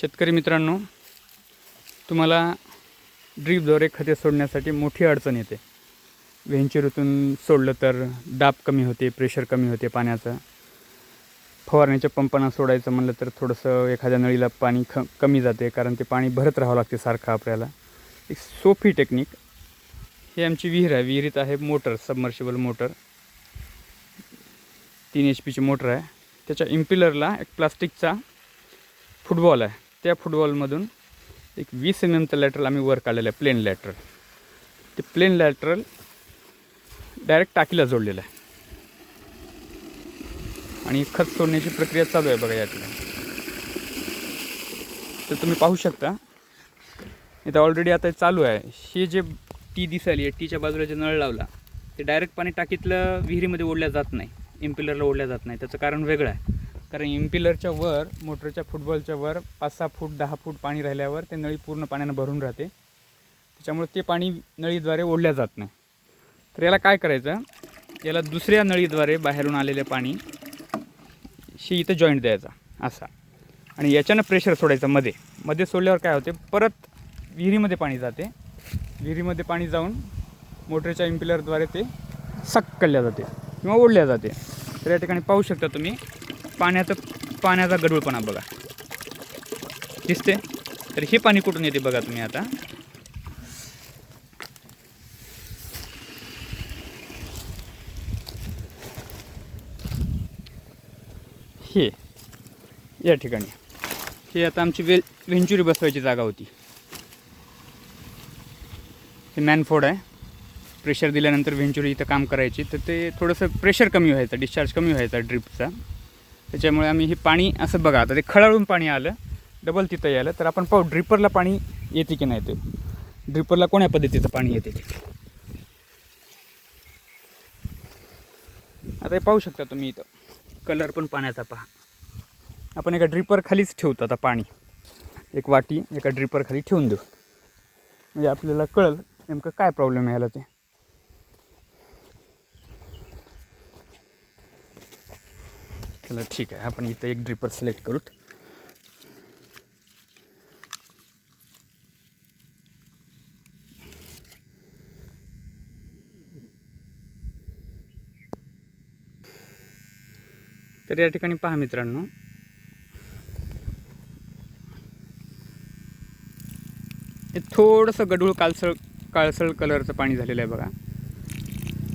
शेतकरी मित्रांनो तुम्हाला ड्रीपद्वारे खते सोडण्यासाठी मोठी अडचण येते. वेंचुरीतून सोडलं तर दाब कमी होते प्रेशर कमी होते पाण्याचं. फवारण्याच्या पंपांना सोडायचं म्हणलं तर थोडंसं एखाद्या नळीला पाणी ख कमी जाते कारण ते पाणी भरत राहावं लागते सारखं आपल्याला. एक सोपी टेक्निक ही आमची विहीर आहे विहिरीत आहे मोटर सबमर्शिबल मोटर. तीन एच पीची मोटर आहे. त्याच्या इम्पिलरला एक प्लास्टिकचा फुटबॉल आहे. त्या फुटबॉलमधून एक वीस एम एमचं लॅटरल आम्ही वर काढलेलं आहे प्लेन लॅटरल ते प्लेन लॅटरल डायरेक्ट टाकीला जोडलेलं आहे. आणि खत सोडण्याची प्रक्रिया चालू आहे बघा यातल्या तर तुम्ही पाहू शकता इथं ऑलरेडी आता चालू आहे. हे जे टी दिसायली आहे टीच्या बाजूला जे नळ लावला ते डायरेक्ट पाणी टाकीतलं विहिरीमध्ये ओढल्या जात नाही इम्पिलरला ओढल्या जात नाही. त्याचं कारण वेगळं आहे. कारण इम्पिलरच्या वर मोटरच्या फुटबॉलच्या वर पाच सहा फूट दहा फूट पाणी राहिल्यावर ते नळी पूर्ण पाण्यानं भरून राहते. त्याच्यामुळे ते पाणी नळीद्वारे ओढल्या जात नाही. तर याला काय करायचं? याला दुसऱ्या नळीद्वारे बाहेरून आलेले पाणी शी इथं जॉईंट द्यायचा असा. आणि याच्यानं प्रेशर सोडायचं मध्ये. मध्ये सोडल्यावर काय होते? परत विहिरीमध्ये पाणी जाते. विहिरीमध्ये पाणी जाऊन मोटरच्या इम्पिलरद्वारे ते सक्कल्या जाते किंवा ओढल्या जाते. तर या ठिकाणी पाहू शकता तुम्ही पाण्याचं पाण्याचा गडूळपणा बघा. दिसते तर हे पाणी कुठून येते बघा तुम्ही आता? हे या ठिकाणी. हे आता आमची वेल व्हेंचुरी बसवायची जागा होती. हे मॅनफोड आहे. प्रेशर दिल्यानंतर व्हेंचुरी इथं काम करायची. तर ते थोडंसं प्रेशर कमी व्हायचं डिस्चार्ज कमी व्हायचा ड्रिपचा. त्याच्यामुळे आम्ही हे पाणी असं बघा आता ते खळाळून पाणी आलं डबल तिथं यायला तर आपण पाहू ड्रिपरला पाणी येते की नाही ते? ड्रिपरला कोण्या पद्धतीचं पाणी येते ते? आता हे पाहू शकता तुम्ही इथं. कलर पण पाण्याचा पहा. आपण एका ड्रिपर खालीच ठेवतो आता पाणी. एक वाटी एका ड्रिपर खाली ठेवून देऊ. म्हणजे आपल्याला कळल नेमकं काय प्रॉब्लेम यायला ते. चला ठीक आहे. आपण इथं एक ड्रिपर सिलेक्ट करू तर या ठिकाणी पहा मित्रांनो. हे थोडंसं गढूळ काळसळ काळसळ कलरचं पाणी झालेलं आहे बघा.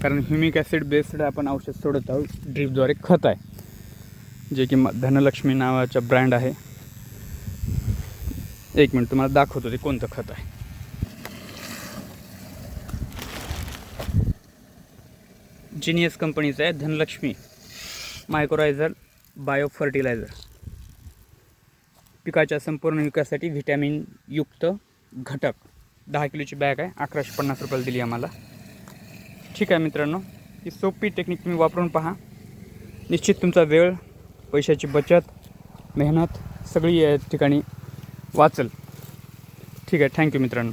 कारण ह्युमिक ॲसिड बेस्ड आपण औषध सोडत आहोत ड्रीपद्वारे खत आहे. जे की म- धनलक्ष्मी नावाचा ब्रँड आहे. एक मिनिट तुम्हाला दाखवतो ते कोणतं खत आहे. जिनियस कंपनीचं आहे धनलक्ष्मी. मायक्रोरायझर बायो फर्टिलायझर पिकाच्या संपूर्ण विकासासाठी व्हिटॅमिन युक्त घटक. दहा किलोची बॅग आहे अकराशे पन्नास रुपयाला दिली आम्हाला. ठीक आहे मित्रांनो ही सोपी टेक्निक तुम्ही वापरून पहा. निश्चित तुमचा वेळ पैशाची बचत मेहनत सगळी या ठिकाणी वाचल. ठीक आहे थँक्यू मित्रांनो.